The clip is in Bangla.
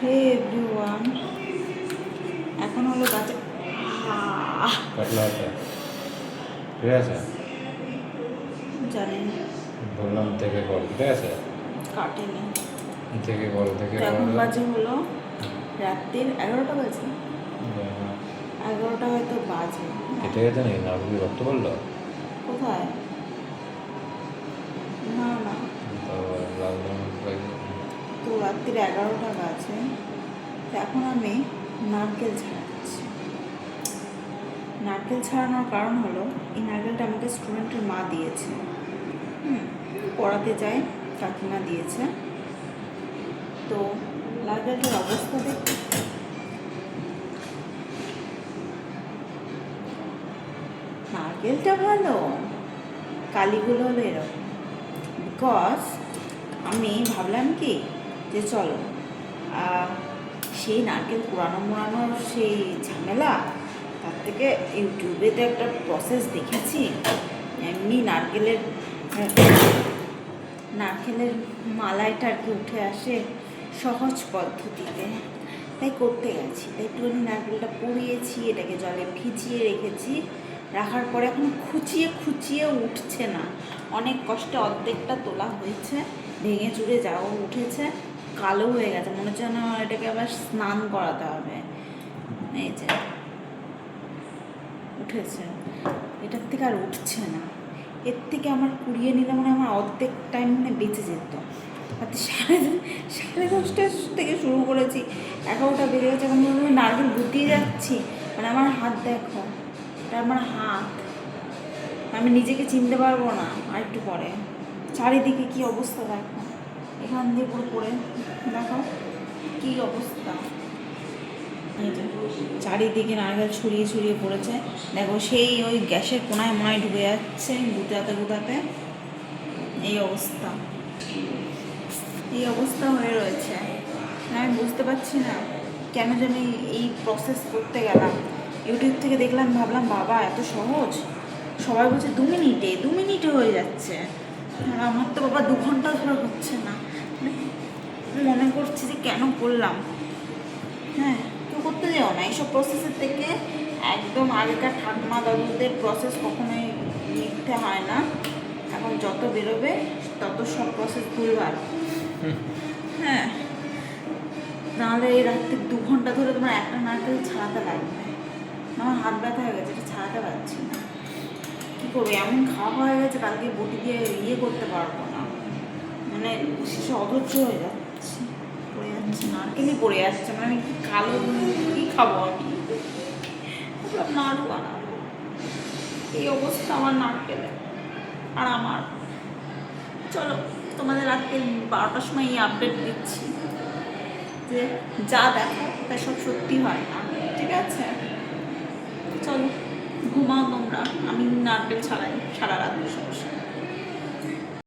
হে এভরিওয়ান এখন হলো গাছে ঠিক আছে? জানি বললাম থেকে কর ঠিক আছে? কাটেনি। থেকে কর থেকে এখন বাজে হলো রাত্রির এগারোটা বাজে। এগারোটা হয়তো বাজে। কেটে গেছে নাকি? নার্ভি রক্ত পড়ল? কোথায়? রাত্রির এগারোটা বাজে এখন আমি নারকেল ছাড়াচ্ছি নারকেল ছাড়ানোর কারণ হলো, এই নারকেলটা আমাকে স্টুডেন্টের মা দিয়েছে। হুম, পড়াতে যায়, কাকিমা দিয়েছে। তো নারকেলটার অবস্থা দেখতে নারকেলটা ভালো, কালিগুলো হলো এরকম। বিকজ আমি ভাবলাম কি যে চলো। সেই নারকেল পুরানো মোড়ানোর সেই ঝামেলা, তার থেকে ইউটিউবেতে একটা প্রসেস দেখেছি। এমনি নারকেলের নারকেলের মালাইটা আর কি উঠে আসে সহজ পদ্ধতিতে। তাই করতে গেছি। তাই একটুখানি নারকেলটা পুড়িয়েছি, এটাকে জলে ভিজিয়ে রেখেছি। রাখার পরে এখন খুচিয়ে খুচিয়ে উঠছে না। অনেক কষ্টে অর্ধেকটা তোলা হয়েছে, ভেঙে চুরে যাও উঠেছে। কালো হয়ে গেছে, মনে হচ্ছে না এটাকে আবার স্নান করাতে হবে। এই যে, উঠেছে। এটার থেকে আর উঠছে না। এর থেকে আমার কুড়িয়ে নিলে মানে আমার অর্ধেক টাইম মানে বেঁচে যেত। আর সাড়ে সাড়ে দশটা থেকে শুরু করেছি। এগারোটা বেজে গেছে, এখন হয় নারকেল গুটিয়ে যাচ্ছি। মানে আমার হাত দেখো, এটা আমার হাত। আমি নিজেকে চিনতে পারব না, আর একটু পরে। চারিদিকে কি অবস্থা দেখো। এখান দিয়ে পুরো পড়ে। দেখো কি অবস্থা। চারিদিকে নারকেল ছড়িয়ে ছড়িয়ে পড়েছে। দেখো সেই ওই গ্যাসের কোনায় মোনায় ঢুকে যাচ্ছে গুতাতে গুতাতে এই অবস্থা। এই অবস্থা হয়ে রয়েছে। আমি বুঝতে পারছি না কেন যেন এই- প্রসেস করতে গেলাম। ইউটিউব থেকে দেখলাম, ভাবলাম, বাবা, এত সহজ? সবাই বলছে, দু মিনিটে দু মিনিটে হয়ে যাচ্ছে। আমার তো বাবা দু ঘণ্টা ধরে হচ্ছে না। মানে মনে করছি যে কেন করলাম? হ্যাঁ কেউ করতে যাও না। এইসব প্রসেসের থেকে একদম আগেকার ঠাকুমা দাদুদের প্রসেস কখনোই মিথ্যে হয় না। এখন যত বেরোবে, তত সব প্রসেস ভুলবার হ্যাঁ। নাহলে এই রাত্রি দু ঘণ্টা ধরে তোমার একটা নারকেল ছাড়াতে লাগবে। আমার হাত ব্যথা হয়ে গেছে, এটা ছাড়াতে পারছি না। কী করব? এমন খাওয়া হয়ে গেছে, কালকে বটি দিয়ে ইয়ে করতে পারব না। মানে শেষে অধৈর্য হয়ে যাচ্ছে। পড়ে যাচ্ছে নারকেলই পড়ে যাচ্ছে? মানে আমি কালো কী খাব আমি? নাড়ু বানাবো এই অবস্থা আমার নারকেলে আর আমার। চলো, তোমাদের আজকে বারোটার সময় এই আপডেট দিচ্ছি। যে যা দেখো, তা সব সত্যি হয় না। ঠিক আছে? চলো, ঘুমাও তোমরা। আমি নারকেল ছাড়াই সারা রাত বসে বসে।